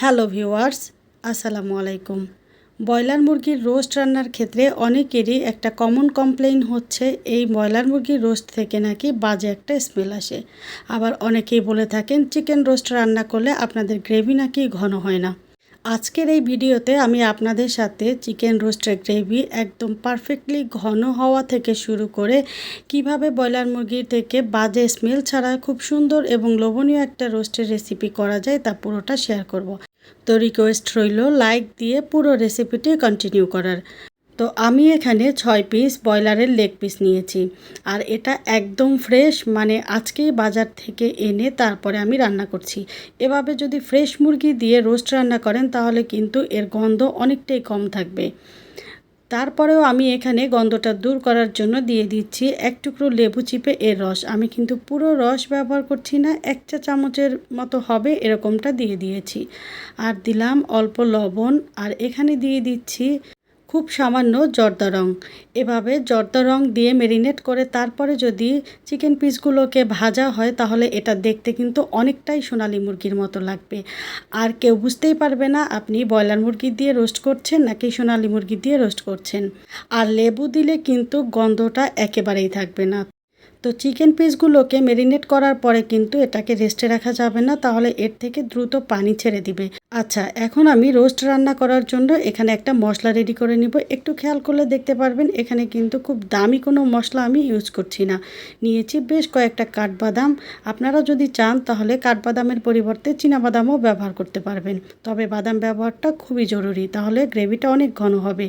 Hello viewers, আসসালামু আলাইকুম। Broiler মুরগির রোস্ট রান্নার ক্ষেত্রে অনেকেরই একটা কমন কমপ্লেইন হচ্ছে, এই ব্রয়লার মুরগির রোস্ট থেকে নাকি বাজে একটা স্মেল আসে। আবার অনেকেই বলে থাকেন, চিকেন রোস্ট রান্না করলে আপনাদের গ্রেভি নাকি ঘন হয় না? আজকের এই ভিডিওতে আমি আপনাদের সাথে চিকেন রোস্টের গ্রেভি একদম পারফেক্টলি ঘন হওয়া থেকে শুরু করে কীভাবে ব্রয়লার মুরগির থেকে বাজে স্মেল ছাড়া খুব সুন্দর এবং লোভনীয় একটা রোস্টের রেসিপি করা যায় তা পুরোটা শেয়ার করব। তো রিকোয়েস্ট রইল লাইক দিয়ে পুরো রেসিপিটি কন্টিনিউ করার। তো আমি এখানে ছয় পিস ব্রয়লারের লেগ পিস নিয়েছি। আর এটা একদম ফ্রেশ মানে আজকেই বাজার থেকে এনে তারপরে আমি রান্না করছি। এভাবে যদি ফ্রেশ মুরগি দিয়ে রোস্ট রান্না করেন, তাহলে কিন্তু এর গন্ধ অনেকটাই কম থাকবে। তারপরেও আমি এখানে গন্ধটা দূর করার জন্য দিয়ে দিচ্ছি এক টুকরো লেবু চিপে এর রস। আমি কিন্তু পুরো রস ব্যবহার করছি না, এক চা চামচের মতো হবে এরকমটা দিয়ে দিয়েছি। আর দিলাম অল্প লবণ, আর এখানে দিয়ে দিচ্ছি খুব সামান্য জর্দা রং। এভাবে জর্দা রং দিয়ে মেরিনেট করে তারপরে যদি চিকেন পিসগুলোকে ভাজা হয়, তাহলে এটা দেখতে কিন্তু অনেকটাই সোনালি মুরগির মতো লাগবে। আর কেউ বুঝতেই পারবে না আপনি ব্রয়লার মুরগি দিয়ে রোস্ট করছেন নাকি সোনালি মুরগি দিয়ে রোস্ট করছেন। আর লেবু দিলে কিন্তু গন্ধটা একেবারেই থাকবে না। তো চিকেন পিসগুলোকে মেরিনেট করার পরে কিন্তু এটাকে রেস্টে রাখা যাবে না, তাহলে এর থেকে দ্রুত পানি ছেড়ে দিবে। আচ্ছা এখন আমি রোস্ট রান্না করার জন্য এখানে একটা মশলা রেডি করে নিব। একটু খেয়াল করলে দেখতে পারবেন, এখানে কিন্তু খুব দামি কোনো মশলা আমি ইউজ করছি না। নিয়েছি বেশ কয়েকটা কাঠবাদাম। আপনারা যদি চান, তাহলে কাঠবাদামের পরিবর্তে বাদামও ব্যবহার করতে পারবেন। তবে বাদাম ব্যবহারটা খুবই জরুরি, তাহলে গ্রেভিটা অনেক ঘন হবে।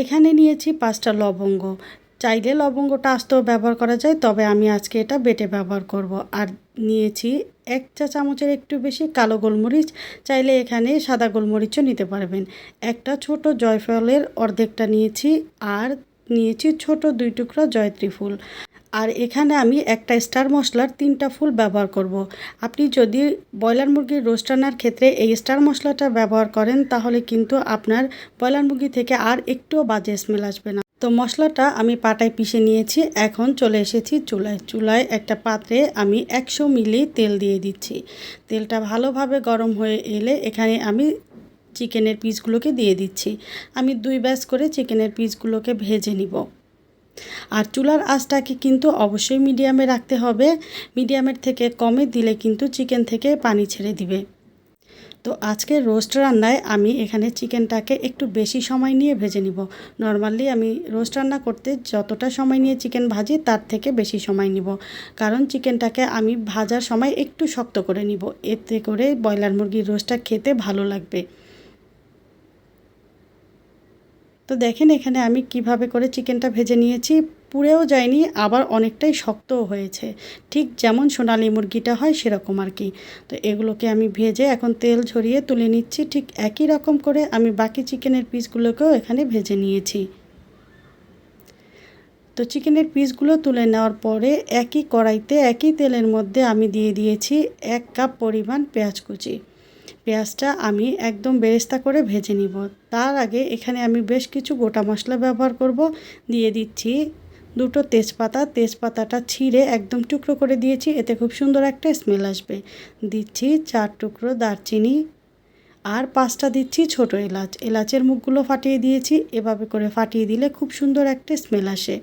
এখানে নিয়েছি পাঁচটা লবঙ্গ। চাইলে লবঙ্গটা আস্তেও ব্যবহার করা যায়, তবে আমি আজকে এটা বেটে ব্যবহার করব। আর নিয়েছি এক চা চামচের একটু বেশি কালো গোলমরিচ, চাইলে এখানে সাদা গোলমরিচও নিতে পারবেন। একটা ছোট জয়ফলের অর্ধেকটা নিয়েছি আর নিয়েছি ছোট দুই টুকরা জয়ত্রী ফুল। আর এখানে আমি একটা স্টার মশলার তিনটা ফুল ব্যবহার করব। আপনি যদি ব্রয়লার মুরগির রোস্ট রান্নার ক্ষেত্রে এই স্টার মশলাটা ব্যবহার করেন, তাহলে কিন্তু আপনার ব্রয়লার মুরগি থেকে আর একটুও বাজে স্মেল আসবে না। তো মশলাটা আমি পাটায় পিষে নিয়েছি। এখন চলে এসেছি চুলায়। চুলায় একটা পাত্রে আমি একশো মিলি তেল দিয়ে দিচ্ছি। তেলটা ভালোভাবে গরম হয়ে এলে এখানে আমি চিকেনের পিসগুলোকে দিয়ে দিচ্ছি। আমি দুই ব্যাস করে চিকেনের পিসগুলোকে ভেজে নিব। আর চুলার আঁচটাকে কিন্তু অবশ্যই মিডিয়ামে রাখতে হবে। মিডিয়ামের থেকে কমে দিলে কিন্তু চিকেন থেকে পানি ছেড়ে দিবে। তো আজকে রোস্ট রান্নায় আমি এখানে চিকেনটাকে একটু বেশি সময় নিয়ে ভেজে নিব। নর্মালি আমি রোস্ট রান্না করতে যতটা সময় নিয়ে চিকেন ভাজি, তার থেকে বেশি সময় নিব। কারণ চিকেনটাকে আমি ভাজার সময় একটু শক্ত করে নিব। এতে করে ব্রয়লার মুরগির রোস্টটা খেতে ভালো লাগবে। তো দেখেন এখানে আমি কীভাবে করে চিকেনটা ভেজে নিয়েছি। পুড়েও যায়নি, আবার অনেকটাই শক্তও হয়েছে। ঠিক যেমন সোনালি মুরগিটা হয় সেরকম আর কি। তো এগুলোকে আমি ভেজে এখন তেল ঝরিয়ে তুলে নিচ্ছি। ঠিক একই রকম করে আমি বাকি চিকেনের পিসগুলোকেও এখানে ভেজে নিয়েছি। তো চিকেনের পিসগুলো তুলে নেওয়ার পরে একই কড়াইতে একই তেলের মধ্যে আমি দিয়ে দিয়েছি এক কাপ পরিমাণ পেঁয়াজ কুচি। পেঁয়াজটা আমি একদম বেরেস্তা করে ভেজে নিব। তার আগে এখানে আমি বেশ কিছু গোটা মশলা ব্যবহার করব। দিয়ে দিচ্ছি দুটো তেজপাতা, তেজপাতাটা ছিঁড়ে একদম টুকরো করে দিয়েছি, এতে খুব সুন্দর একটা স্মেল আসবে। দিচ্ছি চার টুকরো দারচিনি আর পাঁচটা দিচ্ছি ছোট এলাচ। এলাচের মুখগুলো ফাটিয়ে দিয়েছি, এভাবে করে ফাটিয়ে দিলে খুব সুন্দর একটা স্মেল আসে।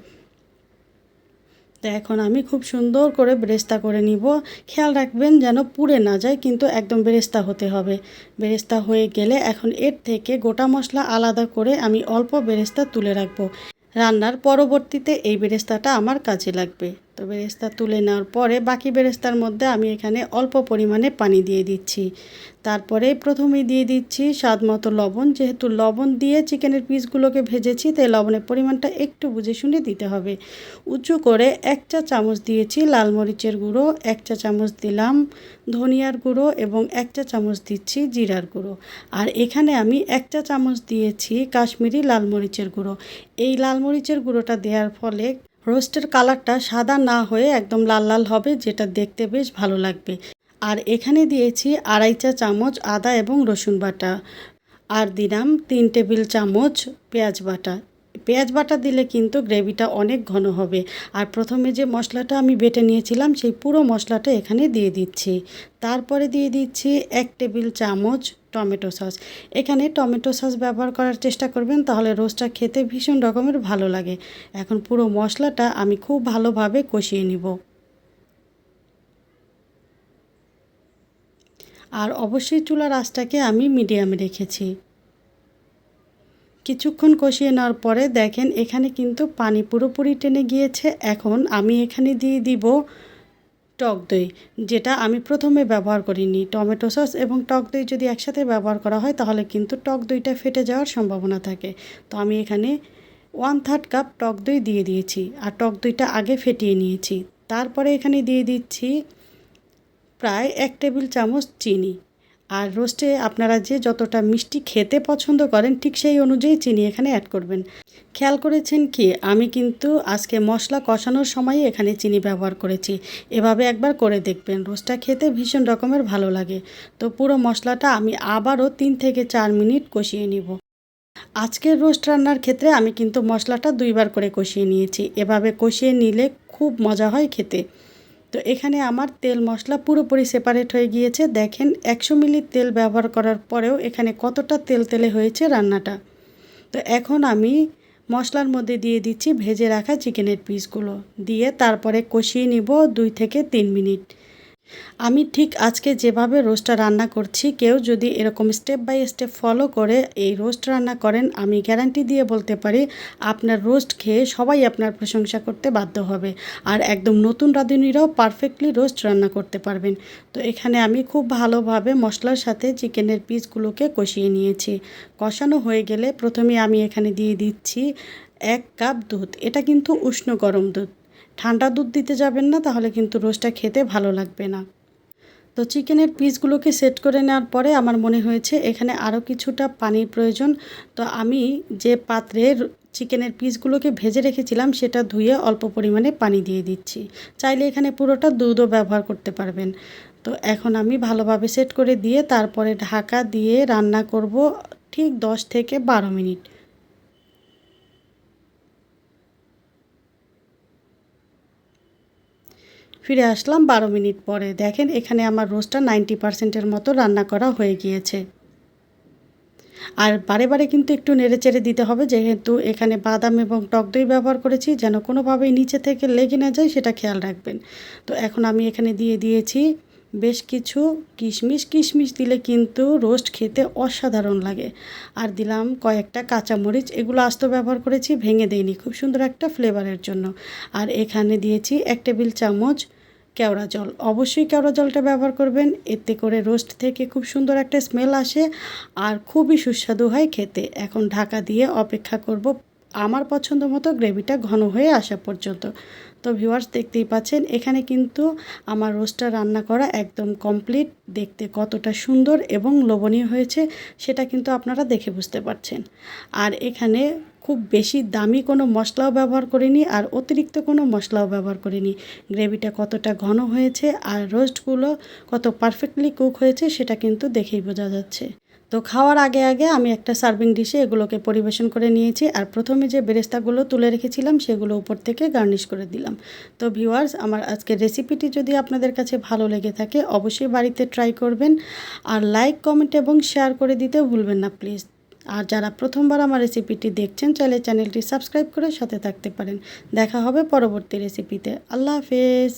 তো এখন আমি খুব সুন্দর করে বেরেস্তা করে নিব। খেয়াল রাখবেন যেন পুড়ে না যায়, কিন্তু একদম বেরেস্তা হতে হবে। বেরেস্তা হয়ে গেলে এখন এর থেকে গোটা মশলা আলাদা করে আমি অল্প বেরেস্তা তুলে রাখব। রান্নার পরবর্তীতে এই বেরেস্তাটা আমার কাজে লাগবে। তো বেরেস্তা তুলে নেওয়ার পরে বাকি বেরেস্তার মধ্যে আমি এখানে অল্প পরিমাণে পানি দিয়ে দিচ্ছি। তারপরে প্রথমেই দিয়ে দিচ্ছি স্বাদ মতো লবণ। যেহেতু লবণ দিয়ে চিকেনের পিসগুলোকে ভেজেছি, তাই লবণের পরিমাণটা একটু বুঝে শুনে দিতে হবে। উঁচু করে এক চা চামচ দিয়েছি লাল মরিচের গুঁড়ো, এক চা চামচ দিলাম ধনিয়ার গুঁড়ো এবং এক চা চামচ দিচ্ছি জিরার গুঁড়ো। আর এখানে আমি এক চা চামচ দিয়েছি কাশ্মীরি লাল মরিচের গুঁড়ো। এই লাল মরিচের গুঁড়োটা দেওয়ার ফলে রোস্টের কালারটা সাদা না হয়ে একদম লাল লাল হবে, যেটা দেখতে বেশ ভালো লাগবে। আর এখানে দিয়েছি আড়াই চা চামচ আদা এবং রসুন বাটা। আর দিলাম তিন টেবিল চামচ পেঁয়াজ বাটা। পেঁয়াজ বাটা দিলে কিন্তু গ্রেভিটা অনেক ঘন হবে। আর প্রথমে যে মশলাটা আমি বেটে নিয়েছিলাম, সেই পুরো মশলাটা এখানে দিয়ে দিচ্ছি। তারপরে দিয়ে দিচ্ছি এক টেবিল চামচ টমেটো সস। এখানে টমেটো সস ব্যবহার করার চেষ্টা করবেন, তাহলে রোস্টটা খেতে ভীষণ রকমের ভালো লাগে। এখন পুরো মশলাটা আমি খুব ভালোভাবে কষিয়ে নিব। আর অবশ্যই চুলার আঁচটাকে আমি মিডিয়ামে রেখেছি। কিছুক্ষণ কষিয়ে নেওয়ার পরে দেখেন এখানে কিন্তু পানি পুরোপুরি টেনে গিয়েছে। এখন আমি এখানে দিয়ে দিব টক দই, যেটা আমি প্রথমে ব্যবহার করিনি। টমেটো সস এবং টক দই যদি একসাথে ব্যবহার করা হয়, তাহলে কিন্তু টক দইটা ফেটে যাওয়ার সম্ভাবনা থাকে। তো আমি এখানে ওয়ান থার্ড কাপ টক দই দিয়ে দিয়েছি আর টক দইটা আগে ফেটিয়ে নিয়েছি। তারপরে এখানে দিয়ে দিচ্ছি প্রায় এক টেবিল চামচ চিনি। আর রোস্টে আপনারা যে যতটা মিষ্টি খেতে পছন্দ করেন, ঠিক সেই অনুযায়ী চিনি এখানে অ্যাড করবেন। খেয়াল করেছেন কি, আমি কিন্তু আজকে মশলা কষানোর সময় এখানে চিনি ব্যবহার করেছি। এভাবে একবার করে দেখবেন, রোস্টটা খেতে ভীষণ রকমের ভালো লাগে। তো পুরো মশলাটা আমি আবারও তিন থেকে চার মিনিট কষিয়ে নিব। আজকের রোস্ট রান্নার ক্ষেত্রে আমি কিন্তু মশলাটা দুইবার করে কষিয়ে নিয়েছি। এভাবে কষিয়ে নিলে খুব মজা হয় খেতে। তো এখানে আমার তেল মশলা পুরোপুরি সেপারেট হয়ে গিয়েছে। দেখেন, একশো মিলি তেল ব্যবহার করার পরেও এখানে কতটা তেল তেলে হয়েছে রান্নাটা। তো এখন আমি মশলার মধ্যে দিয়ে দিচ্ছি ভেজে রাখা চিকেনের পিসগুলো দিয়ে তারপরে কষিয়ে নিব দুই থেকে তিন মিনিট। আমি ঠিক আজকে যেভাবে রোস্টটা রান্না করছি, কেউ যদি এরকম স্টেপ বাই স্টেপ ফলো করে এই রোস্ট রান্না করেন, আমি গ্যারান্টি দিয়ে বলতে পারি আপনার রোস্ট খেয়ে সবাই আপনার প্রশংসা করতে বাধ্য হবে। আর একদম নতুন রাঁধুনিরাও পারফেক্টলি রোস্ট রান্না করতে পারবেন। তো এখানে আমি খুব ভালোভাবে মশলার সাথে চিকেনের পিসগুলোকে কষিয়ে নিয়েছি। কষানো হয়ে গেলে প্রথমে আমি এখানে দিয়ে দিচ্ছি এক কাপ দুধ। এটা কিন্তু উষ্ণ গরম দুধ। ঠান্ডা দুধ দিতে যাবেন না, তাহলে কিন্তু রোস্টটা খেতে ভালো লাগবে না। তো চিকেনের পিসগুলোকে সেট করে নেওয়ার পরে আমার মনে হয়েছে এখানে আরও কিছুটা পানির প্রয়োজন। তো আমি যে পাত্রে চিকেনের পিসগুলোকে ভেজে রেখেছিলাম, সেটা ধুয়ে অল্প পরিমাণে পানি দিয়ে দিচ্ছি। চাইলে এখানে পুরোটা দুধও ব্যবহার করতে পারবেন। তো এখন আমি ভালোভাবে সেট করে দিয়ে তারপরে ঢাকা দিয়ে রান্না করব ঠিক দশ থেকে বারো মিনিট। ফিরে আসলাম বারো মিনিট পরে। দেখেন, এখানে আমার রোস্টটা নাইনটি পার্সেন্টের মতো রান্না করা হয়ে গিয়েছে। আর বারে বারে কিন্তু একটু নেড়ে চেড়ে দিতে হবে, যেহেতু এখানে বাদাম এবং টক দই ব্যবহার করেছি, যেন কোনোভাবেই নিচে থেকে লেগে না যায়, সেটা খেয়াল রাখবেন। তো এখন আমি এখানে দিয়ে দিয়েছি বেশ কিছু কিশমিশ। কিশমিশ দিলে কিন্তু রোস্ট খেতে অসাধারণ লাগে। আর দিলাম কয়েকটা কাঁচামরিচ। এগুলো আস্ত ব্যবহার করেছি, ভেঙে দেয়নি খুব সুন্দর একটা ফ্লেভারের জন্য। আর এখানে দিয়েছি এক টেবিল চামচ কেওড়া জল। অবশ্যই কেওড়া জলটা ব্যবহার করবেন। এতে করে রোস্ট থেকে খুব সুন্দর একটা স্মেল আসে আর খুবই সুস্বাদু হয় খেতে। এখন ঢাকা দিয়ে অপেক্ষা করব আমার পছন্দ মতো গ্রেভিটা ঘন হয়ে আসা পর্যন্ত। তো ভিউয়ার্স, দেখতেই পাচ্ছেন, এখানে কিন্তু আমার রোস্টটা রান্না করা একদম কমপ্লিট। দেখতে কতটা সুন্দর এবং লোভনীয় হয়েছে, সেটা কিন্তু আপনারা দেখে বুঝতে পারছেন। আর এখানে খুব বেশি দামি কোনো মশলাও ব্যবহার করিনি আর অতিরিক্ত কোনো মশলাও ব্যবহার করিনি। গ্রেভিটা কতটা ঘন হয়েছে আর রোস্টগুলো কত পারফেক্টলি কুক হয়েছে সেটা কিন্তু দেখেই বোঝা যাচ্ছে। তো খাওয়ার আগে আগে আমি একটা সার্ভিং ডিশে এগুলোকে পরিবেশন করে নিয়েছি আর প্রথমে যে বেরেস্তাগুলো তুলে রেখেছিলাম সেগুলো উপর থেকে গার্নিশ করে দিলাম। তো ভিউয়ার্স, আমার আজকের রেসিপিটি যদি আপনাদের কাছে ভালো লেগে থাকে, অবশ্যই বাড়িতে ট্রাই করবেন আর লাইক, কমেন্ট এবং শেয়ার করে দিতে ভুলবেন না, প্লিজ। আর যারা প্রথমবার আমার রেসিপিটি দেখছেন, চাইলে চ্যানেলটি সাবস্ক্রাইব করে সাথে থাকতে পারেন। দেখা হবে পরবর্তী রেসিপিতে। আল্লাহ হাফেজ।